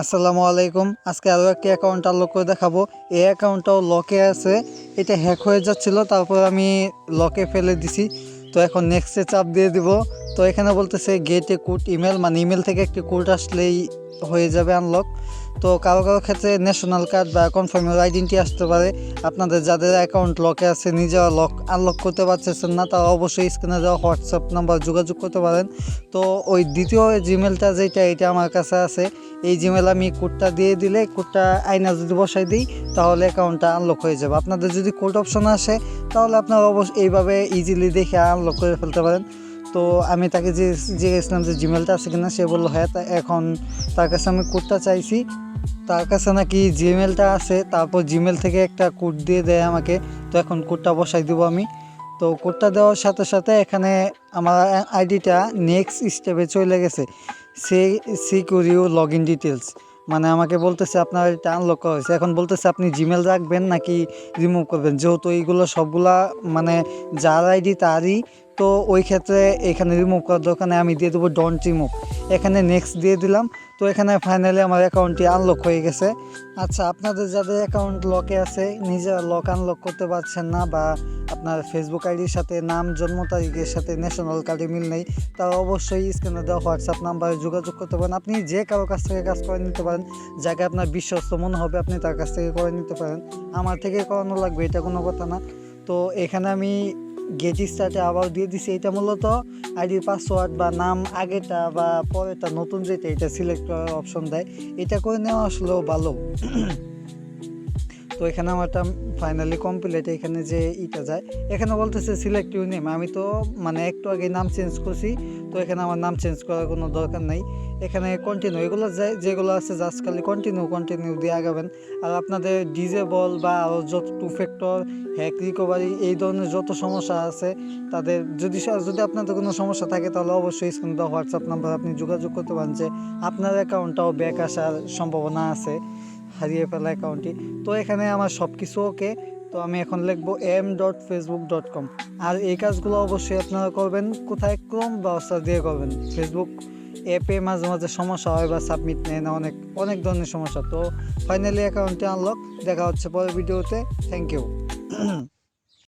আসসালামু আলাইকুম। আজকে আরও একটি অ্যাকাউন্ট আনলক করে দেখাবো। এই অ্যাকাউন্টটাও লকে আছে। এটা হ্যাক হয়ে যাচ্ছিল, তারপর আমি লকে ফেলে দিছি। তো এখন নেক্সটে চাপ দিয়ে দিব। তো এখানে বলতেছে গেটে কোড ইমেল মানে ইমেল থেকে একটি কোড আসলেই হয়ে যাবে আনলক তো কারও কারও ক্ষেত্রে ন্যাশনাল কার্ড বা কনফার্মের আইডেন্টি আসতে পারে। আপনাদের যাদের অ্যাকাউন্ট লকে আছে, নিজেরা লক আনলক করতে পারতেছেন না, তারা অবশ্যই স্ক্রিনে যাওয়া হোয়াটসঅ্যাপ নাম্বার যোগাযোগ করতে পারেন। তো ওই দ্বিতীয় জিমেলটা যেটা, এটা আমার কাছে আছে। এই জিমেল আমি কোডটা দিয়ে দিলে কোডটা আইনা যদি বসাই দিই, তাহলে অ্যাকাউন্টটা আনলক হয়ে যাবে। আপনাদের যদি কোড অপশন আসে, তাহলে আপনারা অবশ্যই এইভাবে ইজিলি দেখে আনলক করে ফেলতে পারেন। তো আমি তাকে যে জিজ্ঞেসলাম যে জিমেলটা আছে কিনা, সে বলল হ্যাঁ তা এখন তার কাছে আমি কোডটা চাইছি। তার কাছে নাকি জিমেলটা আছে, তারপর জিমেল থেকে একটা কোড দিয়ে দেয় আমাকে। তো এখন কোডটা বসাই দেবো আমি। তো কোডটা দেওয়ার সাথে সাথে এখানে আমার আইডিটা নেক্সট স্টেপে চলে গেছে। সে সিকিউরিউ লগ ইন ডিটেলস মানে আমাকে বলতেছে, আপনার এটা আনলক করা হয়েছে। এখন বলতেছে, আপনি জিমেল রাখবেন নাকি রিমুভ করবেন? যেহেতু এইগুলো সবগুলা মানে যার আইডি তারই তো ওই ক্ষেত্রে এখানে রিমুভ করার দোকানে আমি দিয়ে দেবো ডন্ট রিমুভ এখানে নেক্সট দিয়ে দিলাম, তো এখানে ফাইনালি আমার অ্যাকাউন্টটি আনলক হয়ে গেছে। আচ্ছা আপনাদের যাদের অ্যাকাউন্ট লকে আছে, নিজেরা লক আনলক করতে পারছেন না বা আপনার ফেসবুক আইডির সাথে নাম, জন্ম তারিখের সাথে ন্যাশনাল কার্ডে মিল নেই, তারা অবশ্যই স্ক্রিনে দেওয়া হোয়াটসঅ্যাপ নাম্বারে যোগাযোগ করতে পারেন। আপনি যে কারও কাছ থেকে কাজ করে নিতে পারেন, যাকে আপনার বিশ্বস্ত মনে হবে, আপনি তার কাছ থেকে করে নিতে পারেন। আমার থেকে করানো লাগবে, এটা কোনো কথা না। তো এখানে আমি গেট স্টার্টে আবার দিয়ে দিছে। এটা মূলত আইডির পাসওয়ার্ড বা নাম আগেটা বা পরেটা নতুন যেটা, এটা সিলেক্ট করার অপশন দেয়। এটা করে নেওয়া আসলেও ভালো। তো এখানে আমারটা ফাইনালি কমপ্লিট এখানে যে ইটা যায়। এখানে বলতেছে সিলেক্ট ইউ নেম আমি তো মানে একটু আগে নাম চেঞ্জ করছি। তো এখানে আমার নাম চেঞ্জ করার কোনো দরকার নাই। এখানে কন্টিনিউ এগুলো যেগুলো আছে জাস্ট খালি কন্টিনিউ কন্টিনিউ দিয়ে আগাবেন। আর আপনাদের ডিজেবল বা আরও যত টু ফ্যাক্টর হ্যাক রিকভারি এই ধরনের যত সমস্যা আছে, তাদের যদি যদি আপনাদের কোনো সমস্যা থাকে তাহলে অবশ্যই স্ক্রিন দেওয়া হোয়াটসঅ্যাপ নাম্বার আপনি যোগাযোগ করতে পারেন যে আপনার অ্যাকাউন্টটাও ব্যাক আসার সম্ভাবনা আছে, হারিয়ে ফেলা অ্যাকাউন্টটি তো এখানে আমার সব কিছু ওকে তো আমি এখন লিখব M dot Facebook dot com আর এই কাজগুলো অবশ্যই আপনারা করবেন, কোথায় ক্রোম ব্যবস্থা দিয়ে করবেন? ফেসবুক অ্যাপে মাঝে মাঝে সমস্যা হয় বা সাবমিট নেয় না, অনেক অনেক ধরনের সমস্যা। তো ফাইনালি অ্যাকাউন্টটি আনলক দেখা হচ্ছে পরের ভিডিওতে। Thank you